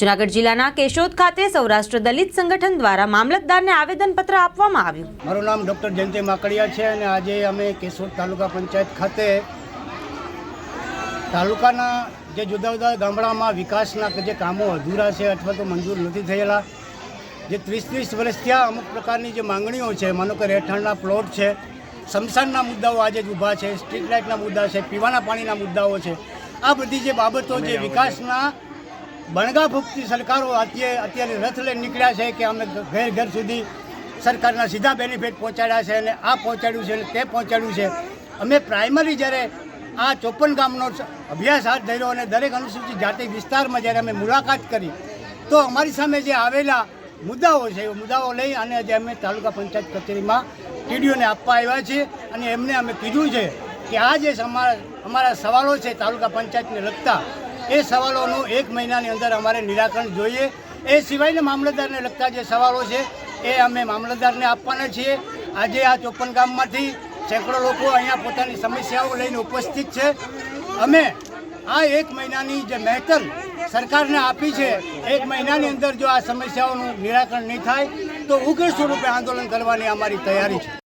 જુનાગઢ જિલ્લાના કેશોદ ખાતે સૌરાષ્ટ્ર દલિત સંગઠન દ્વારા મામલતદારને આવેદનપત્ર આપવામાં આવ્યું. મારું નામ ડૉક્ટર જયંતિ માકડિયા છે અને આજે અમે કેશોદ તાલુકા પંચાયત ખાતે તાલુકાના જે જુદા જુદા ગામડામાં વિકાસના જે કામો અધૂરા છે અથવા તો મંજૂર નથી થયેલા, જે ત્રીસ ત્રીસ વર્ષ ત્યાં અમુક પ્રકારની જે માંગણીઓ છે, માનો કે રહેઠાણના પ્લોટ છે સમસાનના મુદ્દાઓ આજે જ ઊભા છે, સ્ટ્રીટ લાઇટના મુદ્દા છે, પીવાના પાણીના મુદ્દાઓ છે, આ બધી જે બાબતો જે વિકાસના બણગા ભૂખતી સરકારો અત્યારે અત્યારે રથ લઈને નીકળ્યા છે કે અમે ઘર ઘર સુધી સરકારના સીધા બેનિફિટ પહોંચાડ્યા છે અને આ પહોંચાડ્યું છે અને તે પહોંચાડ્યું છે. અમે પ્રાઇમરી જ્યારે આ ચોપન ગામનો અભ્યાસ હાથ ધર્યો અને દરેક અનુસૂચિત જાતિ વિસ્તારમાં જ્યારે અમે મુલાકાત કરી, તો અમારી સામે જે આવેલા મુદ્દાઓ છે, એ મુદ્દાઓ લઈ અને આજે અમે તાલુકા પંચાયત કચેરીમાં ટીડીઓને આપવા આવ્યા છીએ અને એમને અમે કીધું છે કે આ જે અમારા અમારા સવાલો છે તાલુકા પંચાયતને લગતા એ સવાલોનું એક મહિનાની અંદર અમારે નિરાકરણ જોઈએ. એ સિવાયના મામલતદારને લગતા જે સવાલો છે, એ અમે મામલતદારને આપવાના છીએ. આજે આ ચોપન ગામમાંથી સેંકડો લોકો અહીંયા પોતાની સમસ્યાઓ લઈને ઉપસ્થિત છે. અમે આ એક મહિનાની જે મહેતલ સરકારને આપી છે, એક મહિનાની અંદર જો આ સમસ્યાઓનું નિરાકરણ નહીં થાય, તો ઉગ્ર સ્વરૂપે આંદોલન કરવાની અમારી તૈયારી છે.